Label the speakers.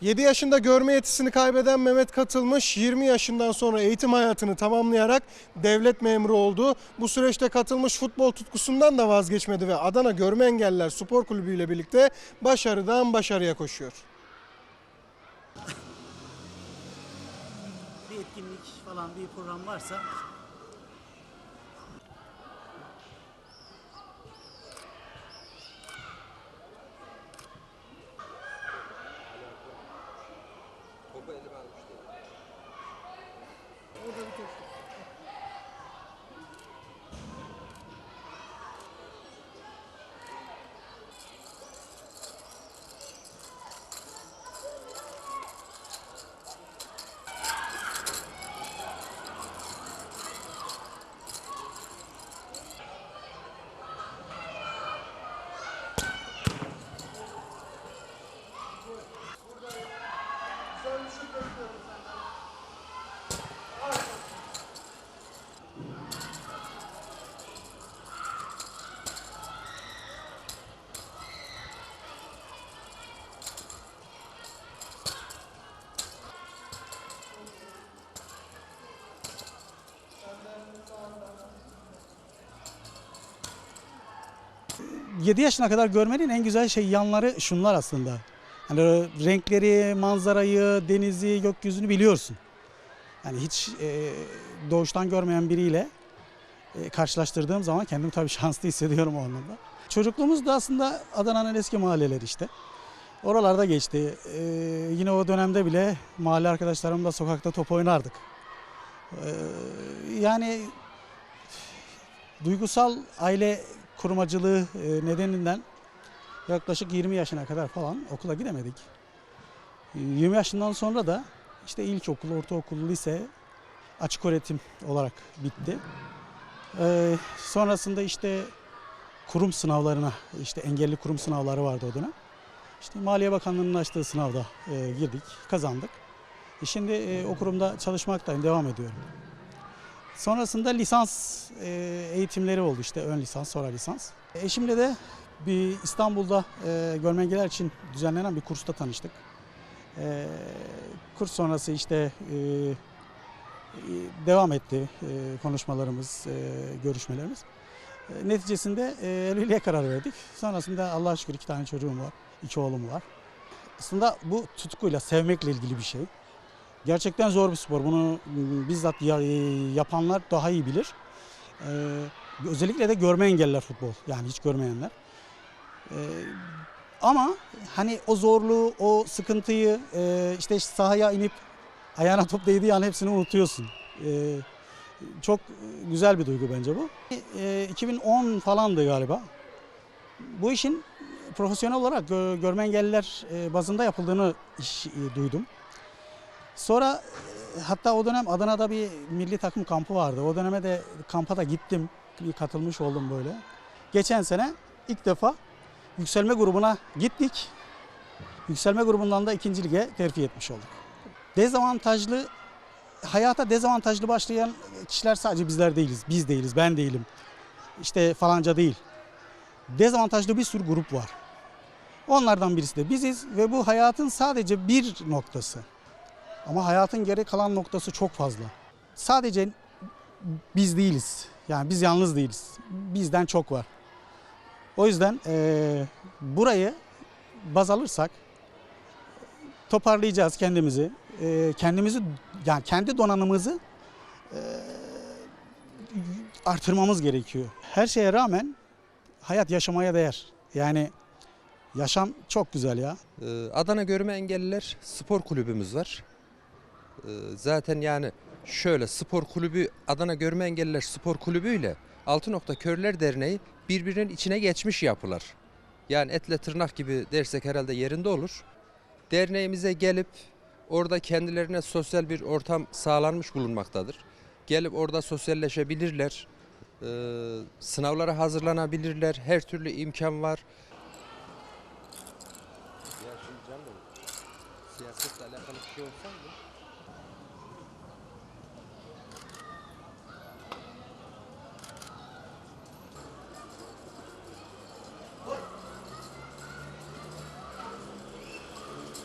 Speaker 1: 7 yaşında görme yetisini kaybeden Mehmet Katılmış 20 yaşından sonra eğitim hayatını tamamlayarak devlet memuru oldu. Bu süreçte Katılmış futbol tutkusundan da vazgeçmedi ve Adana Görme Engelliler Spor Kulübü ile birlikte başarıdan başarıya koşuyor.
Speaker 2: bir etkinlik falan bir program varsa ...7 yaşına kadar görmenin en güzel şey yanları şunlar aslında. Hani renkleri, manzarayı, denizi, gökyüzünü biliyorsun. Yani hiç e, doğuştan görmeyen biriyle e, karşılaştırdığım zaman kendimi tabii şanslı hissediyorum o anlamda. Çocukluğumuz da aslında Adana'nın eski mahalleleri işte. Oralarda geçti. E, yine o dönemde bile mahalle arkadaşlarımla sokakta top oynardık. E, yani duygusal aile kurmacılığı e, nedeninden yaklaşık 20 yaşına kadar falan okula gidemedik. E, 20 yaşından sonra da işte ilkokul, ortaokul, lise açık öğretim olarak bitti. E, sonrasında işte kurum sınavlarına, işte engelli kurum sınavları vardı o dönem. İşte Maliye Bakanlığı'nın açtığı sınavda e, girdik, kazandık. E, şimdi e, o kurumda çalışmaktayım, devam ediyorum. Sonrasında lisans e, eğitimleri oldu işte ön lisans sonra lisans. Eşimle de bir İstanbul'da e, görme engelliler için düzenlenen bir kursta tanıştık. E, kurs sonrası işte e, e, devam etti e, konuşmalarımız, e, görüşmelerimiz. E, neticesinde e, evliliğe karar verdik. Sonrasında Allah'a şükür iki tane çocuğum var, iki oğlum var. Aslında bu tutkuyla, sevmekle ilgili bir şey. Gerçekten zor bir spor. Bunu bizzat ya- e, yapanlar daha iyi bilir. Ee, özellikle de görme engelliler futbol. Yani hiç görmeyenler. Ee, ama hani o zorluğu, o sıkıntıyı e, işte sahaya inip ayağına top değdiği an hepsini unutuyorsun. Ee, çok güzel bir duygu bence bu. Ee, 2010 falandı galiba. Bu işin profesyonel olarak gö- görme engelliler e, bazında yapıldığını iş- e, duydum. Sonra e, hatta o dönem Adana'da bir milli takım kampı vardı. O döneme de kampa da gittim. Katılmış oldum böyle. Geçen sene ilk defa yükselme grubuna gittik. Yükselme grubundan da ikinci lige terfi etmiş olduk. Dezavantajlı, hayata dezavantajlı başlayan kişiler sadece bizler değiliz. Biz değiliz, ben değilim. İşte falanca değil. Dezavantajlı bir sürü grup var. Onlardan birisi de biziz ve bu hayatın sadece bir noktası. Ama hayatın geri kalan noktası çok fazla. Sadece biz değiliz. Yani biz yalnız değiliz. Bizden çok var. O yüzden eee, burayı baz alırsak toparlayacağız kendimizi. Eee, kendimizi yani kendi donanımımızı eee, artırmamız gerekiyor. Her şeye rağmen hayat yaşamaya değer. Yani yaşam çok güzel ya.
Speaker 3: Ee, Adana Görme Engelliler Spor Kulübümüz var. Ee, Zaten yani şöyle spor kulübü Adana Görme Engelliler Spor Kulübü ile Altı Nokta Körler Derneği birbirinin içine geçmiş yapılar. Yani etle tırnak gibi dersek herhalde yerinde olur. Derneğimize gelip orada kendilerine sosyal bir ortam sağlanmış bulunmaktadır. Gelip orada sosyalleşebilirler. Ee, sınavlara hazırlanabilirler. Her türlü imkan var. Ya şimdi canım siyasetle alakalı bir şey olsaydı